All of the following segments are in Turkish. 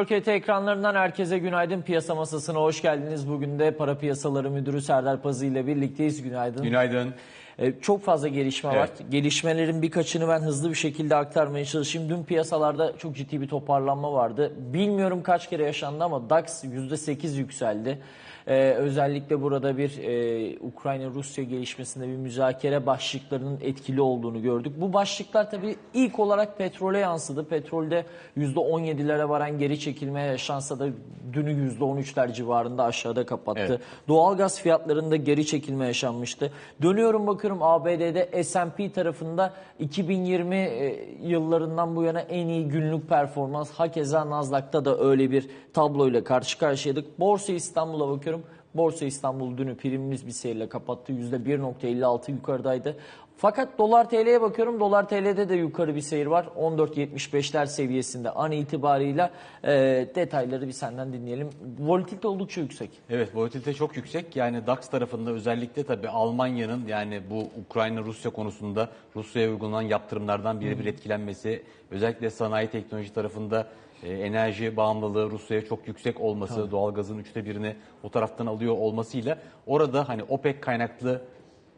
Workit ekranlarından herkese günaydın. Piyasa masasına hoş geldiniz. Bugün de para piyasaları müdürü Serdar Pazı ile birlikteyiz. Günaydın. Günaydın. Ee, Çok fazla gelişme var. Evet. Gelişmelerin birkaçını ben hızlı bir şekilde aktarmaya çalışayım. Dün piyasalarda çok ciddi bir toparlanma vardı. Bilmiyorum kaç kere yaşandı ama DAX %8 yükseldi. Ee, özellikle burada bir e, Ukrayna-Rusya gelişmesinde bir müzakere başlıklarının etkili olduğunu gördük. Bu başlıklar tabii ilk olarak petrole yansıdı. Petrolde %17'lere varan geri çekilme yaşansa da dünü %13'ler civarında aşağıda kapattı. Evet. Doğalgaz fiyatlarında geri çekilme yaşanmıştı. Dönüyorum bakıyorum ABD'de S&P tarafında 2020 e, yıllarından bu yana en iyi günlük performans. Hakeza Nasdaq'ta da öyle bir tabloyla karşı karşıyaydık. Borsa İstanbul'a bakıyorum. Borsa İstanbul dünü primimiz bir seyirle kapattı. %1.56 yukarıdaydı. Fakat dolar TL'ye bakıyorum. Dolar TL'de de yukarı bir seyir var. 14.75'ler seviyesinde an itibarıyla e, detayları bir senden dinleyelim. Volatilite oldukça yüksek. Evet volatilite çok yüksek. Yani DAX tarafında özellikle tabii Almanya'nın yani bu Ukrayna-Rusya konusunda Rusya'ya uygulanan yaptırımlardan birebir etkilenmesi, özellikle sanayi teknoloji tarafında e, enerji bağımlılığı Rusya'ya çok yüksek olması, doğalgazın üçte birini o taraftan alıyor olmasıyla orada hani OPEC kaynaklı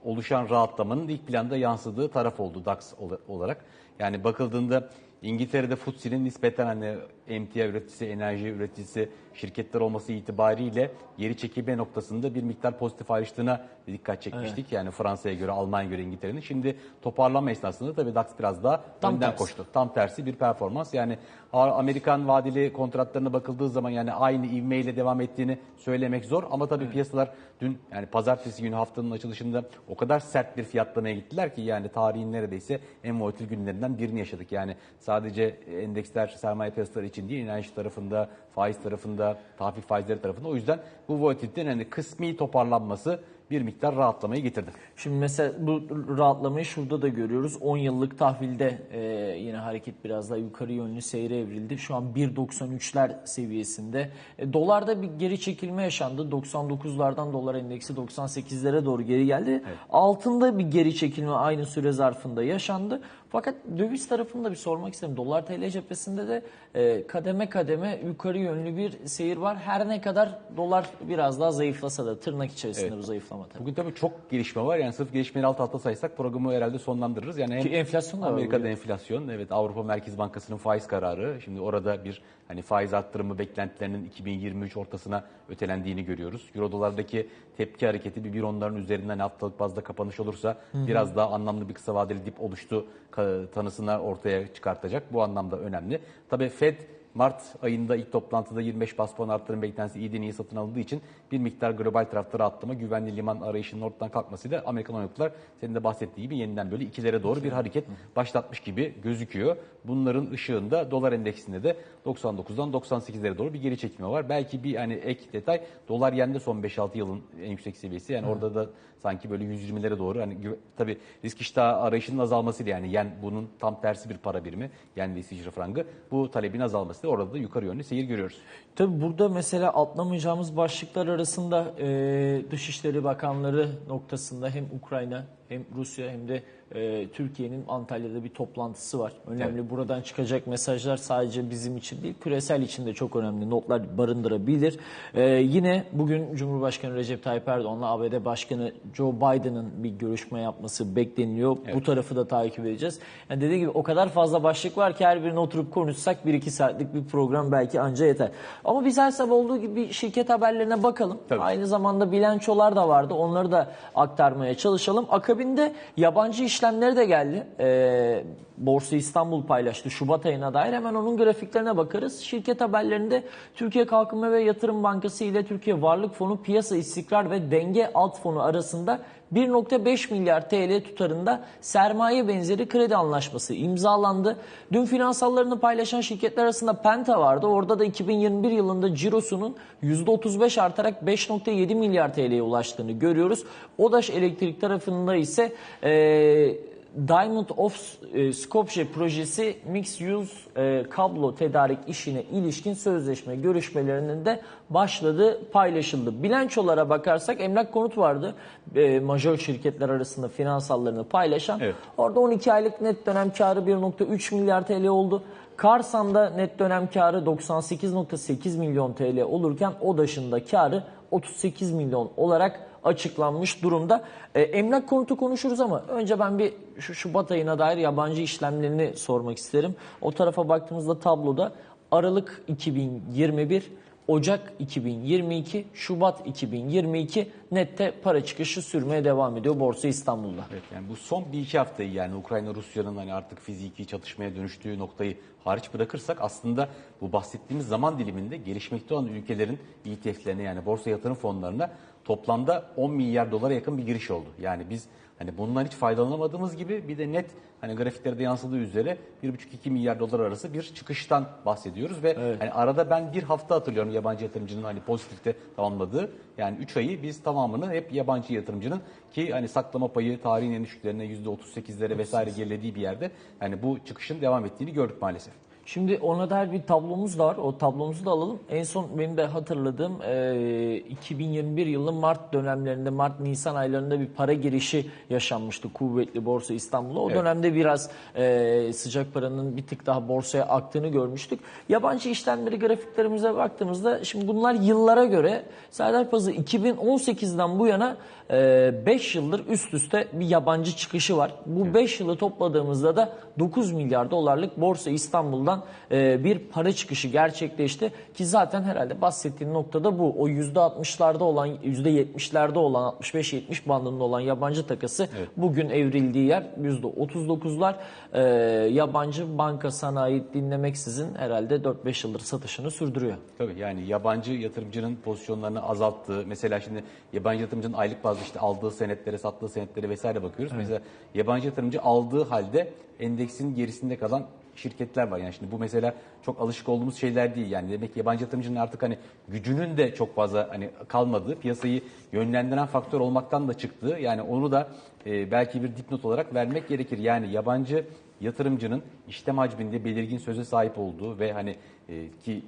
oluşan rahatlamanın ilk planda yansıdığı taraf oldu DAX ola- olarak. Yani bakıldığında İngiltere'de FTSE'nin nispeten hani emtia üreticisi, enerji üreticisi şirketler olması itibariyle geri çekilme noktasında bir miktar pozitif ayrıştığına dikkat çekmiştik. Yani Fransa'ya göre, Almanya'ya göre İngiltere'nin. Şimdi toparlanma esnasında tabii DAX biraz daha Tam önden tersi. koştu. Tam tersi bir performans. Yani Amerikan vadeli kontratlarına bakıldığı zaman yani aynı ivmeyle devam ettiğini söylemek zor. Ama tabii piyasalar dün yani pazartesi günü haftanın açılışında o kadar sert bir fiyatlamaya gittiler ki yani tarihin neredeyse en volatil günlerinden birini yaşadık. Yani sadece endeksler sermaye piyasaları için değil enerji tarafında, faiz tarafında, tahvil faizleri tarafında. O yüzden bu volatilitenin hani kısmi toparlanması bir miktar rahatlamayı getirdi. Şimdi mesela bu rahatlamayı şurada da görüyoruz. 10 yıllık tahvilde e, yine hareket biraz daha yukarı yönlü seyre evrildi. Şu an 1.93'ler seviyesinde. E, dolarda bir geri çekilme yaşandı. 99'lardan dolar endeksi 98'lere doğru geri geldi. Altında bir geri çekilme aynı süre zarfında yaşandı. Fakat döviz tarafını da bir sormak istedim. Dolar TL cephesinde de e, kademe kademe yukarı yönlü bir seyir var. Her ne kadar dolar biraz daha zayıflasa da tırnak içerisinde Evet. bu zayıflama tabii. Bugün tabii çok gelişme var. Yani sırf gelişmeleri alt alta saysak programı herhalde sonlandırırız. Yani hem Ki enflasyon da var Amerika'da bugün. enflasyon, evet Avrupa Merkez Bankası'nın faiz kararı. Şimdi orada bir hani faiz arttırımı beklentilerinin 2023 ortasına ötelendiğini görüyoruz. Euro dolardaki tepki hareketi bir bir onların üzerinden haftalık bazda kapanış olursa biraz daha anlamlı bir kısa vadeli dip oluştu tanısını ortaya çıkartacak. Bu anlamda önemli. Tabii Fed Mart ayında ilk toplantıda 25 bas puan arttırım beklentisi iyiden iyi satın alındığı için bir miktar global tarafta rahatlama, güvenli liman arayışının ortadan kalkmasıyla Amerikan oyuncular senin de bahsettiği gibi yeniden böyle ikilere doğru bir hareket başlatmış gibi gözüküyor. Bunların ışığında dolar endeksinde de 99'dan 98'lere doğru bir geri çekilme var. Belki bir hani ek detay dolar yende son 5-6 yılın en yüksek seviyesi. Yani orada da sanki böyle 120'lere doğru hani tabii risk iştahı arayışının azalmasıyla yani yen bunun tam tersi bir para birimi. Yen ve İsviçre frangı bu talebin azalmasıyla orada da yukarı yönlü seyir görüyoruz. Tabii burada mesela atlamayacağımız başlıklar arasında e, Dışişleri Bakanları noktasında hem Ukrayna hem Rusya hem de e, Türkiye'nin Antalya'da bir toplantısı var. Önemli buradan çıkacak mesajlar sadece bizim için değil küresel için de çok önemli notlar barındırabilir. E, yine bugün Cumhurbaşkanı Recep Tayyip Erdoğan'la ABD Başkanı Joe Biden'ın bir görüşme yapması bekleniliyor. Bu tarafı da takip edeceğiz. Yani dediğim gibi o kadar fazla başlık var ki her birini oturup konuşsak 1-2 saatlik bir program belki anca yeter. Ama biz her sabah olduğu gibi şirket haberlerine bakalım. Tabii. Aynı zamanda bilançolar da vardı. Onları da aktarmaya çalışalım. Akabinde yabancı işlemleri de geldi. Ee, Borsa İstanbul paylaştı Şubat ayına dair. Hemen onun grafiklerine bakarız. Şirket haberlerinde Türkiye Kalkınma ve Yatırım Bankası ile Türkiye Varlık Fonu Piyasa İstikrar ve Denge Alt Fonu arasında 1.5 milyar TL tutarında sermaye benzeri kredi anlaşması imzalandı. Dün finansallarını paylaşan şirketler arasında Penta vardı. Orada da 2021 yılında cirosunun %35 artarak 5.7 milyar TL'ye ulaştığını görüyoruz. Odaş Elektrik tarafında ise eee Diamond of e, Skopje projesi Mixed Use e, kablo tedarik işine ilişkin sözleşme görüşmelerinin de başladığı paylaşıldı. Bilançolara bakarsak emlak konut vardı. E, majör şirketler arasında finansallarını paylaşan. Evet. Orada 12 aylık net dönem karı 1.3 milyar TL oldu. Karsan'da net dönem karı 98.8 milyon TL olurken ODAŞ'ın karı 38 milyon olarak açıklanmış durumda. E, emlak konutu konuşuruz ama önce ben bir şu Şubat ayına dair yabancı işlemlerini sormak isterim. O tarafa baktığımızda tabloda Aralık 2021, Ocak 2022, Şubat 2022 nette para çıkışı sürmeye devam ediyor Borsa İstanbul'da. Evet yani bu son bir iki haftayı yani Ukrayna Rusya'nın hani artık fiziki çatışmaya dönüştüğü noktayı hariç bırakırsak aslında bu bahsettiğimiz zaman diliminde gelişmekte olan ülkelerin ETF'lerine yani borsa yatırım fonlarına toplamda 10 milyar dolara yakın bir giriş oldu. Yani biz hani bundan hiç faydalanamadığımız gibi bir de net hani grafiklerde yansıdığı üzere 1,5-2 milyar dolar arası bir çıkıştan bahsediyoruz ve hani arada ben bir hafta hatırlıyorum yabancı yatırımcının hani pozitifte tamamladığı yani 3 ayı biz tamamını hep yabancı yatırımcının ki hani saklama payı tarihin en düşüklerine %38'lere vesaire gerilediği bir yerde hani bu çıkışın devam ettiğini gördük maalesef. Şimdi ona dair bir tablomuz var. O tablomuzu da alalım. En son benim de hatırladığım e, 2021 yılı Mart dönemlerinde, Mart-Nisan aylarında bir para girişi yaşanmıştı kuvvetli Borsa İstanbul'a. O Evet. dönemde biraz e, sıcak paranın bir tık daha borsaya aktığını görmüştük. Yabancı işlemleri grafiklerimize baktığımızda şimdi bunlar yıllara göre Serdar Pazı 2018'den bu yana 5 yıldır üst üste bir yabancı çıkışı var. Bu 5 yılı topladığımızda da 9 milyar dolarlık Borsa İstanbul'dan e, bir para çıkışı gerçekleşti. Ki zaten herhalde bahsettiğin noktada bu. O %60'larda olan, %70'lerde olan, 65-70 bandında olan yabancı takası bugün evrildiği yer %39'lar. E, yabancı banka sanayi dinlemeksizin herhalde 4-5 yıldır satışını sürdürüyor. Tabii yani yabancı yatırımcının pozisyonlarını azalttığı, mesela şimdi yabancı yatırımcının aylık bazda işte aldığı senetlere, sattığı senetlere vesaire bakıyoruz. Mesela yabancı yatırımcı aldığı halde endeksin gerisinde kalan şirketler var. Yani şimdi bu mesela çok alışık olduğumuz şeyler değil. Yani demek ki yabancı yatırımcının artık hani gücünün de çok fazla hani kalmadığı, piyasayı yönlendiren faktör olmaktan da çıktığı. Yani onu da e, belki bir dipnot olarak vermek gerekir. Yani yabancı yatırımcının işlem hacminde belirgin söze sahip olduğu ve hani e, ki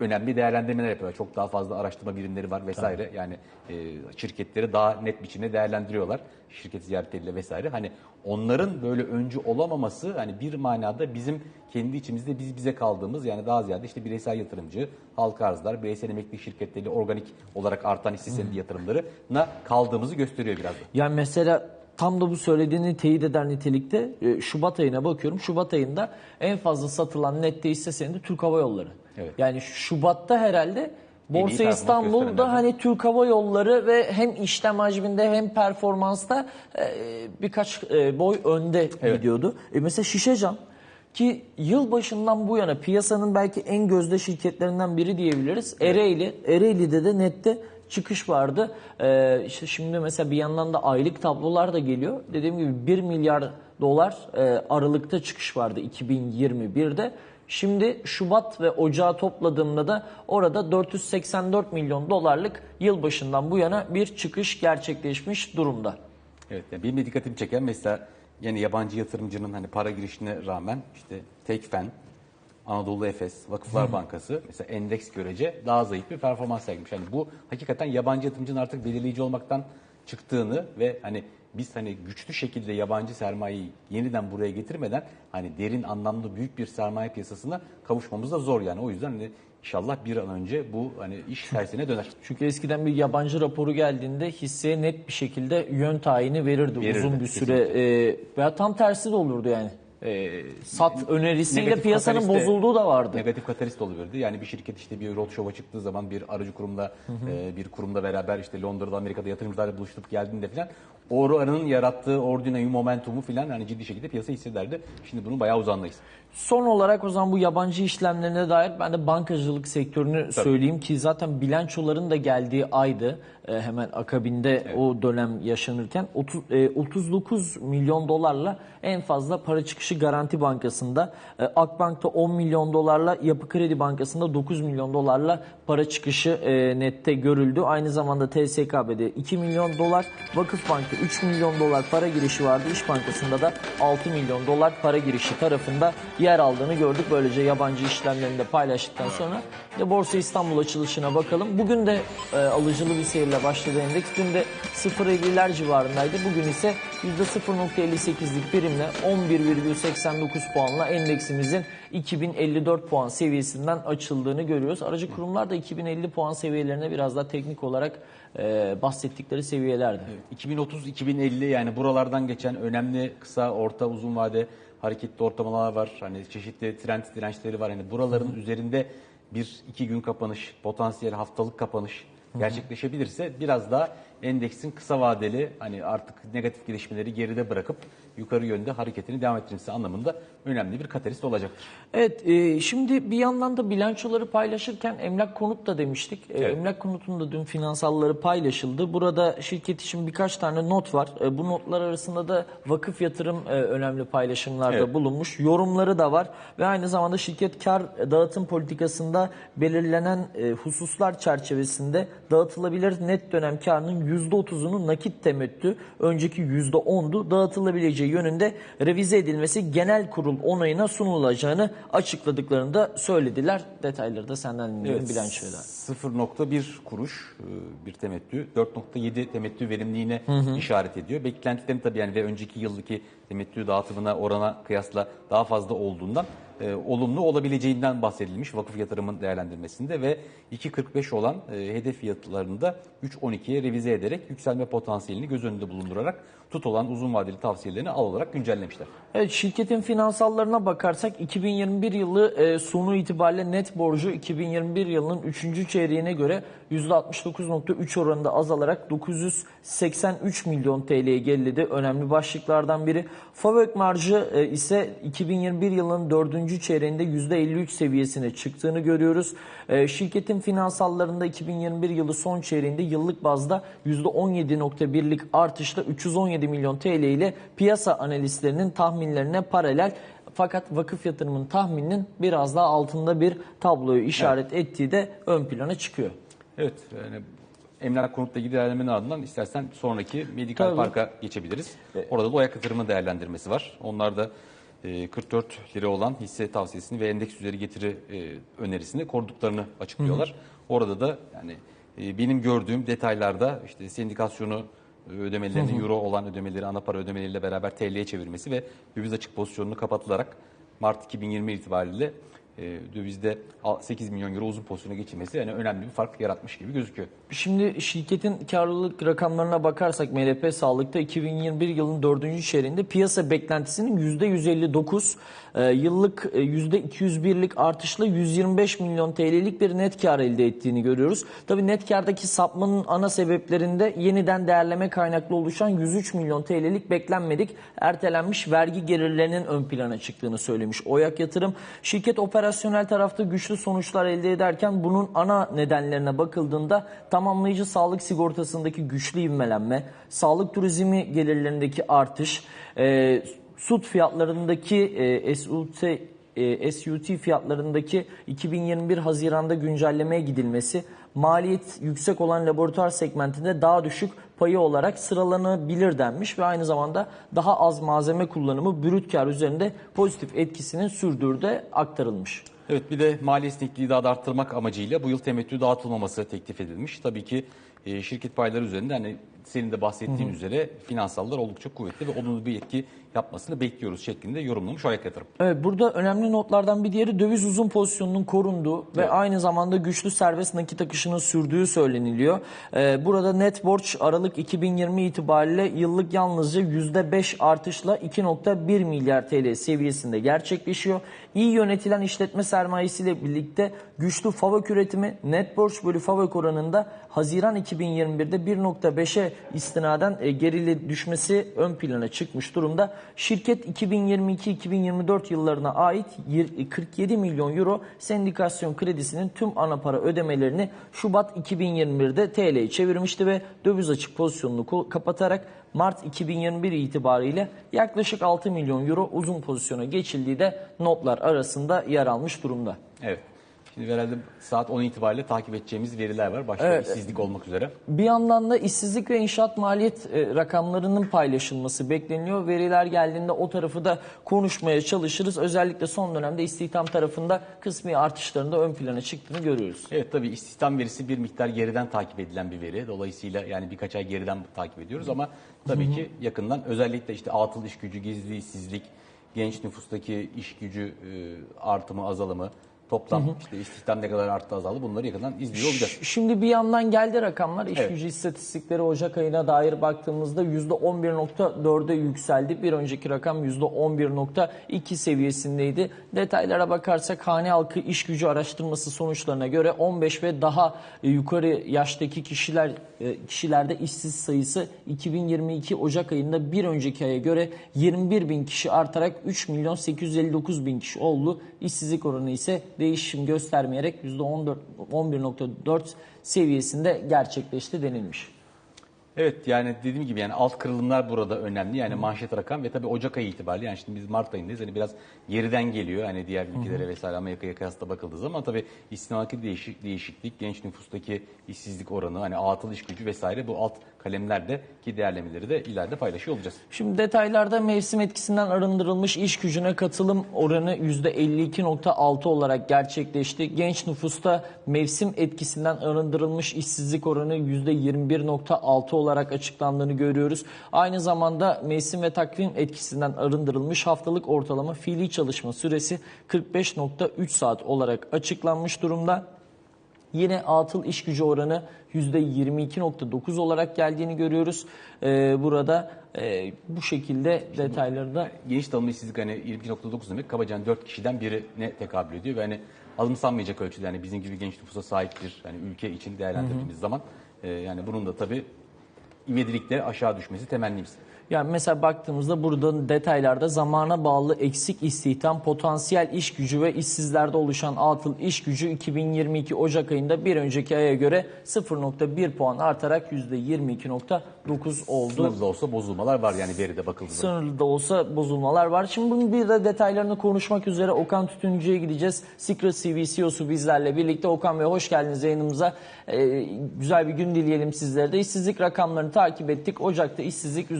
önemli değerlendirmeler yapıyorlar. Çok daha fazla araştırma birimleri var vesaire. Yani e, şirketleri daha net biçimde değerlendiriyorlar. Şirket ziyaretleriyle vesaire. Hani onların böyle öncü olamaması hani bir manada bizim kendi içimizde biz bize kaldığımız yani daha ziyade işte bireysel yatırımcı, halka arzlar, bireysel emeklilik şirketleriyle organik olarak artan hisse senedi yatırımlarına kaldığımızı gösteriyor biraz da. Yani mesela tam da bu söylediğini teyit eder nitelikte e, Şubat ayına bakıyorum. Şubat ayında en fazla satılan nette hisse senedi Türk Hava Yolları. Evet. Yani Şubat'ta herhalde Borsa İstanbul'da hani Türk Hava Yolları ve hem işlem hacminde hem performansta e, birkaç e, boy önde gidiyordu. E mesela Şişecam ki yıl başından bu yana piyasanın belki en gözde şirketlerinden biri diyebiliriz. Ereğli, Ereğli'de de nette çıkış vardı. Ee, işte şimdi mesela bir yandan da aylık tablolar da geliyor. Dediğim gibi 1 milyar dolar e, Aralık'ta çıkış vardı 2021'de. Şimdi Şubat ve Ocağı topladığımda da orada 484 milyon dolarlık yılbaşından bu yana bir çıkış gerçekleşmiş durumda. Evet, yani benim de dikkatimi çeken mesela yani yabancı yatırımcının hani para girişine rağmen işte Tekfen, Anadolu Efes, Vakıflar Bankası mesela endeks görece daha zayıf bir performans sergilemiş. Yani bu hakikaten yabancı yatırımcının artık belirleyici olmaktan çıktığını ve hani biz hani güçlü şekilde yabancı sermayeyi yeniden buraya getirmeden hani derin anlamda büyük bir sermaye piyasasına kavuşmamız da zor yani. O yüzden hani inşallah bir an önce bu hani iş tersine döner. Çünkü eskiden bir yabancı raporu geldiğinde hisseye net bir şekilde yön tayini verirdi, Verirdi, uzun bir süre. Ee, veya tam tersi de olurdu yani. Ee, sat önerisiyle Negatif piyasanın katalist de- bozulduğu da vardı. Negatif katalist oluverdi. Yani bir şirket işte bir roadshow'a çıktığı zaman bir aracı kurumla e, bir kurumda beraber işte Londra'da Amerika'da yatırımcılarla buluştup geldiğinde falan oranın yarattığı ordinayı momentumu falan hani ciddi şekilde piyasa hissederdi. Şimdi bunun bayağı uzandayız. Son olarak o zaman bu yabancı işlemlerine dair ben de bankacılık sektörünü söyleyeyim ki zaten bilançoların da geldiği aydı. Ee, hemen akabinde o dönem yaşanırken 30, e, 39 milyon dolarla en fazla para çıkışı Garanti Bankası'nda, e, Akbank'ta 10 milyon dolarla, Yapı Kredi Bankası'nda 9 milyon dolarla para çıkışı e, nette görüldü. Aynı zamanda TSKB'de 2 milyon dolar, Vakıfbank'ta 3 milyon dolar para girişi vardı. İş Bankası'nda da 6 milyon dolar para girişi tarafında yer aldığını gördük. Böylece yabancı işlemlerini de paylaştıktan sonra de Borsa İstanbul açılışına bakalım. Bugün de e, alıcılı bir seyirle başladı endeks. Dün de 0.50'ler civarındaydı. Bugün ise %0.58'lik birimle 1189 puanla endeksimizin 2054 puan seviyesinden açıldığını görüyoruz. Aracı kurumlar da 2050 puan seviyelerine biraz daha teknik olarak e, bahsettikleri seviyelerde. 2030-2050 yani buralardan geçen önemli kısa, orta, uzun vade hareketli ortalamalar var. Hani çeşitli trend dirençleri var. Yani buraların üzerinde bir iki gün kapanış, potansiyel haftalık kapanış gerçekleşebilirse biraz daha endeksin kısa vadeli hani artık negatif gelişmeleri geride bırakıp yukarı yönde hareketini devam ettirmesi anlamında önemli bir katalist olacaktır. Evet, e, şimdi bir yandan da bilançoları paylaşırken emlak konut da demiştik. E, Evet. Emlak konutun da dün finansalları paylaşıldı. Burada şirket için birkaç tane not var. E, bu notlar arasında da vakıf yatırım e, önemli paylaşımlarda Evet. bulunmuş. Yorumları da var ve aynı zamanda şirket kar dağıtım politikasında belirlenen e, hususlar çerçevesinde dağıtılabilir net dönem karının %30'unu nakit temettü, önceki %10'du dağıtılabileceği yönünde revize edilmesi genel kurul onayına sunulacağını açıkladıklarını da söylediler. Detayları da senden dinleyelim Evet, bilançoya da. 0.1 kuruş e, bir temettü, 4.7 temettü verimliğine işaret ediyor. Beklentilerin tabii yani ve önceki yıldaki temettü dağıtımına orana kıyasla daha fazla olduğundan e, olumlu olabileceğinden bahsedilmiş vakıf yatırımın değerlendirmesinde ve 2.45 olan e, hedef fiyatlarını da 3.12'ye revize ederek yükselme potansiyelini göz önünde bulundurarak tut olan uzun vadeli tavsiyelerini al olarak güncellemişler. Evet şirketin finansallarına bakarsak 2021 yılı e, sonu itibariyle net borcu 2021 yılının 3. çeyreğine göre %69.3 oranında azalarak 983 milyon TL'ye geriledi. Önemli başlıklardan biri. FAVÖK marjı e, ise 2021 yılının 4. çeyreğinde %53 seviyesine çıktığını görüyoruz. E, şirketin finansallarında 2021 yılı son çeyreğinde yıllık bazda %17.1'lik artışla 317 milyon TL ile piyasa analistlerinin tahminlerine paralel fakat vakıf yatırımın tahmininin biraz daha altında bir tabloyu işaret ettiği de ön plana çıkıyor. Evet, yani emlak konutla ilgili değerlendirmenin ardından istersen sonraki Medikal Tabii. Park'a geçebiliriz. Orada da o ayak yatırımı değerlendirmesi var. Onlar da 44 lira olan hisse tavsiyesini ve endeks üzeri getiri e, önerisini koruduklarını açıklıyorlar. Orada da yani e, benim gördüğüm detaylarda işte sendikasyonu e, ödemelerinin euro olan ödemeleri ana para ödemeleriyle beraber TL'ye çevirmesi ve döviz açık pozisyonunu kapatılarak Mart 2020 itibariyle e, dövizde 8 milyon euro uzun pozisyona geçilmesi yani önemli bir fark yaratmış gibi gözüküyor. Şimdi şirketin karlılık rakamlarına bakarsak MLP Sağlık'ta 2021 yılın 4. çeyreğinde piyasa beklentisinin %159, e, yıllık e, %201'lik artışla 125 milyon TL'lik bir net kar elde ettiğini görüyoruz. Tabii net kardaki sapmanın ana sebeplerinde yeniden değerleme kaynaklı oluşan 103 milyon TL'lik beklenmedik ertelenmiş vergi gelirlerinin ön plana çıktığını söylemiş. Oyak Yatırım şirket operasyonel tarafta güçlü sonuçlar elde ederken bunun ana nedenlerine bakıldığında tamamlayıcı sağlık sigortasındaki güçlü ivmelenme, sağlık turizmi gelirlerindeki artış, e, SUT fiyatlarındaki e, SUT e, SUT fiyatlarındaki 2021 Haziran'da güncellemeye gidilmesi, maliyet yüksek olan laboratuvar segmentinde daha düşük payı olarak sıralanabilir denmiş ve aynı zamanda daha az malzeme kullanımı brüt kar üzerinde pozitif etkisinin sürdüğü aktarılmış. Evet bir de mali esnekliği daha da arttırmak amacıyla bu yıl temettü dağıtılmaması teklif edilmiş. Tabii ki e, şirket payları üzerinde hani senin de bahsettiğin üzere finansallar oldukça kuvvetli ve olumlu bir etki yapmasını bekliyoruz şeklinde yorumlamış ayak yatırım. Evet, burada önemli notlardan bir diğeri döviz uzun pozisyonunun korunduğu ve Evet. aynı zamanda güçlü serbest nakit akışının sürdüğü söyleniliyor. Ee, burada net borç Aralık 2020 itibariyle yıllık yalnızca %5 artışla 2.1 milyar TL seviyesinde gerçekleşiyor. İyi yönetilen işletme sermayesiyle birlikte güçlü FAVÖK üretimi net borç bölü FAVÖK oranında Haziran 2021'de 1.5'e istinaden e, düşmesi ön plana çıkmış durumda. Şirket 2022-2024 yıllarına ait yir- 47 milyon euro sendikasyon kredisinin tüm ana para ödemelerini Şubat 2021'de TL'ye çevirmişti ve döviz açık pozisyonunu kapatarak Mart 2021 itibariyle yaklaşık 6 milyon euro uzun pozisyona geçildiği de notlar arasında yer almış durumda. Evet. Şimdi herhalde saat 10 itibariyle takip edeceğimiz veriler var. Başta Evet. işsizlik olmak üzere. Bir yandan da işsizlik ve inşaat maliyet e, rakamlarının paylaşılması bekleniyor. Veriler geldiğinde o tarafı da konuşmaya çalışırız. Özellikle son dönemde istihdam tarafında kısmi artışların da ön plana çıktığını görüyoruz. Evet tabii istihdam verisi bir miktar geriden takip edilen bir veri. Dolayısıyla yani birkaç ay geriden takip ediyoruz ama tabii ki yakından özellikle işte atıl iş gücü, gizli işsizlik, genç nüfustaki iş gücü e, artımı, azalımı, toplam işte istihdam ne kadar arttı azaldı bunları yakından izliyor olacağız. Şimdi bir yandan geldi rakamlar. İş Evet. gücü istatistikleri Ocak ayına dair baktığımızda %11.4'e yükseldi. Bir önceki rakam %11.2 seviyesindeydi. Detaylara bakarsak hane halkı iş gücü araştırması sonuçlarına göre 15 ve daha yukarı yaştaki kişiler e, kişilerde işsiz sayısı 2022 Ocak ayında bir önceki aya göre 21 bin kişi artarak 3 milyon 859 bin kişi oldu. İşsizlik oranı ise değişim göstermeyerek %14 11.4 seviyesinde gerçekleşti denilmiş. Evet yani dediğim gibi yani alt kırılımlar burada önemli. Yani manşet rakam ve tabii Ocak ayı itibariyle yani şimdi biz Mart ayındayız. Hani biraz geriden geliyor. Hani diğer ülkelere vesaire Amerika'ya kıyasla bakıldığı zaman tabii istihdamdaki değişik, değişiklik, genç nüfustaki işsizlik oranı, hani atıl iş gücü vesaire bu alt kalemlerde ki değerlemeleri de ileride paylaşıyor olacağız. Şimdi detaylarda mevsim etkisinden arındırılmış iş gücüne katılım oranı %52.6 olarak gerçekleşti. Genç nüfusta mevsim etkisinden arındırılmış işsizlik oranı %21.6 olarak açıklandığını görüyoruz. Aynı zamanda mevsim ve takvim etkisinden arındırılmış haftalık ortalama fiili çalışma süresi 45.3 saat olarak açıklanmış durumda. Yine atıl iş gücü oranı %22.9 olarak geldiğini görüyoruz. Ee, burada e, bu şekilde detayları da Geniş tanımlı işsizlik hani 22.9 demek kabaca 4 kişiden birine tekabül ediyor ve hani alımsanmayacak ölçüde yani bizim gibi genç nüfusa sahip bir hani ülke için değerlendirdiğimiz zaman e, yani bunun da tabii ivedilikle aşağı düşmesi temennimiz. Yani mesela baktığımızda burada detaylarda zamana bağlı eksik istihdam, potansiyel iş gücü ve işsizlerde oluşan atıl iş gücü 2022 Ocak ayında bir önceki aya göre 0.1 puan artarak %22.9 oldu. Sınırlı da olsa bozulmalar var yani veride bakıldığı zaman. Sınırlı da olsa bozulmalar var. Şimdi bunun bir de detaylarını konuşmak üzere Okan Tütüncü'ye gideceğiz. Secret CV CEO'su bizlerle birlikte. Okan Bey hoş geldiniz yayınımıza. Ee, güzel bir gün dileyelim sizlere de. İşsizlik rakamlarını takip ettik. Ocak'ta işsizlik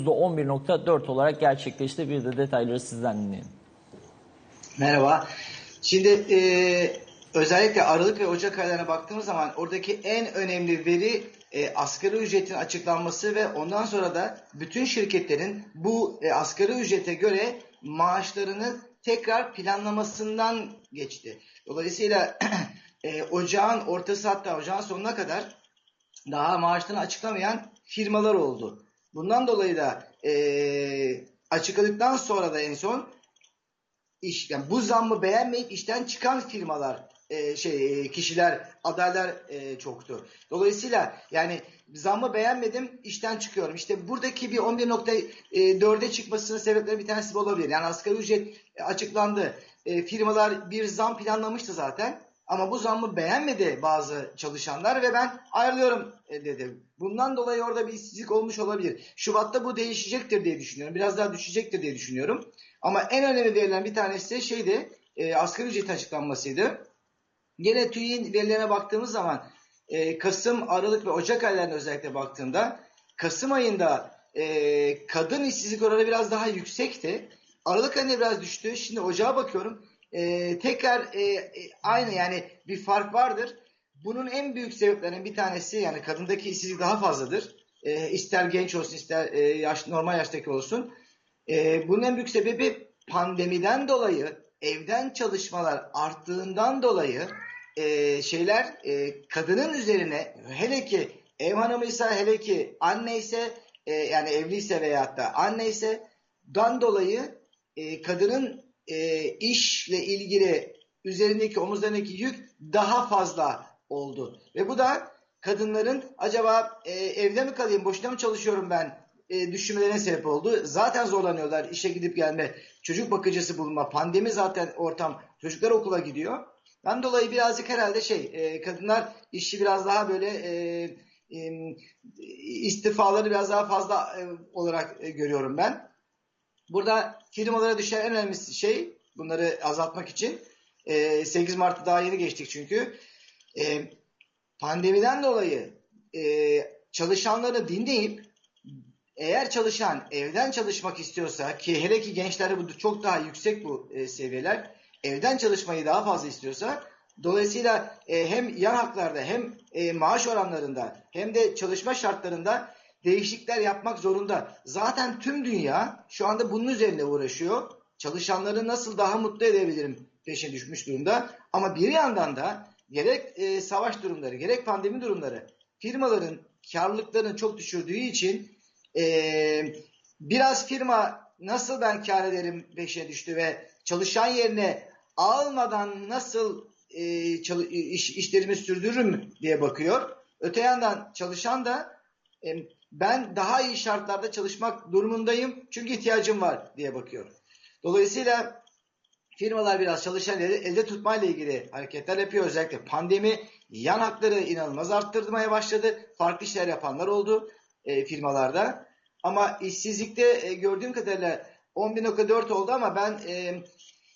%11.4 olarak gerçekleşti. Bir de detayları sizden dinleyelim. Merhaba. Şimdi e, özellikle Aralık ve Ocak aylarına baktığımız zaman oradaki en önemli veri e, asgari ücretin açıklanması ve ondan sonra da bütün şirketlerin bu e, asgari ücrete göre maaşlarını tekrar planlamasından geçti. Dolayısıyla e, ocağın ortası hatta ocağın sonuna kadar daha maaşlarını açıklamayan firmalar oldu. Bundan dolayı da e, açıkladıktan sonra da en son iş yani bu zammı beğenmeyip işten çıkan firmalar e, şey kişiler adaylar e, çoktu. Dolayısıyla yani zammı beğenmedim işten çıkıyorum. İşte buradaki bir 11.4'e çıkmasının sebepleri bir tanesi olabilir. Yani asgari ücret açıklandı. E, firmalar bir zam planlamıştı zaten. Ama bu zammı beğenmedi bazı çalışanlar ve ben ayrılıyorum e, dedi. Bundan dolayı orada bir işsizlik olmuş olabilir. Şubat'ta bu değişecektir diye düşünüyorum. Biraz daha düşecektir diye düşünüyorum. Ama en önemli verilen bir tanesi şeydi e, asgari ücret açıklanmasıydı. Yine TÜİ'nin verilerine baktığımız zaman e, Kasım, Aralık ve Ocak aylarına özellikle baktığımda Kasım ayında e, kadın işsizlik oranı biraz daha yüksekti. Aralık ayında biraz düştü. Şimdi Ocağa bakıyorum. E, tekrar e, aynı yani bir fark vardır. Bunun en büyük sebeplerinden bir tanesi yani kadındaki işsizlik daha fazladır. E, ister genç olsun ister e, yaş, normal yaştaki olsun. E, bunun en büyük sebebi pandemiden dolayı evden çalışmalar arttığından dolayı e, şeyler e, kadının üzerine hele ki ev hanımıysa hele ki anne ise e, yani evliyse veyahut da anne ise dan dolayı e, kadının e, işle ilgili üzerindeki omuzlarındaki yük daha fazla oldu. Ve bu da kadınların acaba e, evde mi kalayım boşuna mı çalışıyorum ben e, düşünmelerine sebep oldu. Zaten zorlanıyorlar işe gidip gelme, çocuk bakıcısı bulma, pandemi zaten ortam, çocuklar okula gidiyor. Ben dolayı birazcık herhalde şey, e, kadınlar işi biraz daha böyle e, e, istifaları biraz daha fazla e, olarak e, görüyorum ben. Burada firmalara düşen en önemli şey, bunları azaltmak için, e, 8 Mart'ta daha yeni geçtik çünkü, e, pandemiden dolayı e, çalışanları dinleyip eğer çalışan evden çalışmak istiyorsa ki hele ki gençlerde bu çok daha yüksek bu e, seviyeler evden çalışmayı daha fazla istiyorsa dolayısıyla e, hem yan haklarda hem e, maaş oranlarında hem de çalışma şartlarında değişiklikler yapmak zorunda. Zaten tüm dünya şu anda bunun üzerine uğraşıyor. çalışanları nasıl daha mutlu edebilirim peşine düşmüş durumda. Ama bir yandan da gerek e, savaş durumları, gerek pandemi durumları firmaların karlılıklarını çok düşürdüğü için e, biraz firma nasıl ben kar ederim peşine düştü ve çalışan yerine almadan nasıl e, çalı- iş, işlerimi sürdürürüm diye bakıyor. Öte yandan çalışan da ben daha iyi şartlarda çalışmak durumundayım çünkü ihtiyacım var diye bakıyor. Dolayısıyla firmalar biraz çalışanları elde tutmayla ilgili hareketler yapıyor. Özellikle pandemi yan hakları inanılmaz arttırmaya başladı. Farklı işler yapanlar oldu e, firmalarda. Ama işsizlikte e, gördüğüm kadarıyla 10.4 oldu ama ben e,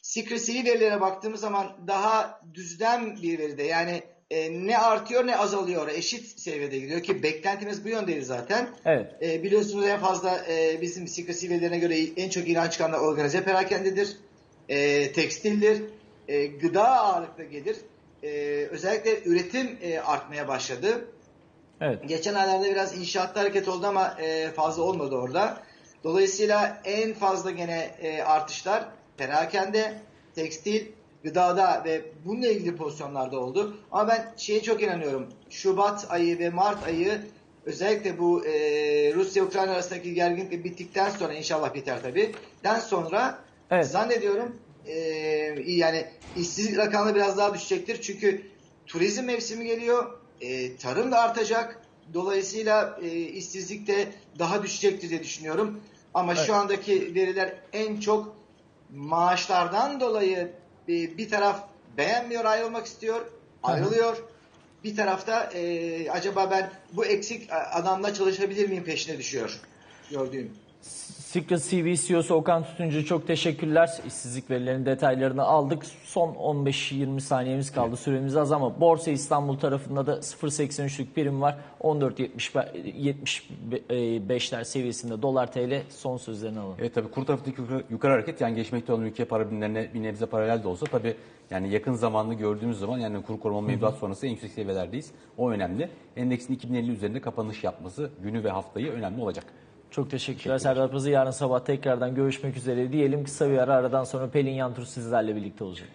secrecy verilere baktığımız zaman daha düzlem bir veride. Yani e, ne artıyor ne azalıyor. Eşit seviyede gidiyor ki beklentimiz bu yöndeydi zaten. Evet. E, biliyorsunuz en fazla e, bizim secrecy verilerine göre en çok ilan çıkanlar organize perakendedir, e, tekstildir, e, gıda ağırlıklı gelir. E, özellikle üretim e, artmaya başladı. Evet. Geçen aylarda biraz inşaatta hareket oldu ama e, fazla olmadı orada. Dolayısıyla en fazla gene e, artışlar perakende, tekstil, gıdada ve bununla ilgili pozisyonlarda oldu. Ama ben şeye çok inanıyorum. Şubat ayı ve Mart ayı özellikle bu e, Rusya-Ukrayna arasındaki gerginlik bittikten sonra inşallah biter tabii. Den sonra Evet. zannediyorum e, yani işsizlik rakamları biraz daha düşecektir. Çünkü turizm mevsimi geliyor. E, tarım da artacak. Dolayısıyla e, işsizlik de daha düşecektir diye düşünüyorum. Ama Evet. şu andaki veriler en çok maaşlardan dolayı e, bir taraf beğenmiyor ayrılmak istiyor, ayrılıyor. Bir tarafta e, acaba ben bu eksik adamla çalışabilir miyim peşine düşüyor gördüğüm. Secret CV CEO'su Okan Tutuncu çok teşekkürler. İşsizlik verilerinin detaylarını aldık. Son 15-20 saniyemiz kaldı. Süremiz az ama Borsa İstanbul tarafında da 0.83'lük prim var. 14.75'ler seviyesinde dolar TL son sözlerini alalım. Evet tabii kur tarafındaki yukarı, yukarı hareket yani geçmekte olan ülke para birimlerine bir nebze paralel de olsa tabii yani yakın zamanlı gördüğümüz zaman yani kur koruma mevduat sonrası en yüksek seviyelerdeyiz. O önemli. Endeksin 2050 üzerinde kapanış yapması günü ve haftayı önemli olacak. Çok teşekkürler Serdar Pazı. Yarın sabah tekrardan görüşmek üzere diyelim. Kısa bir ara aradan sonra Pelin Yantur sizlerle birlikte olacak.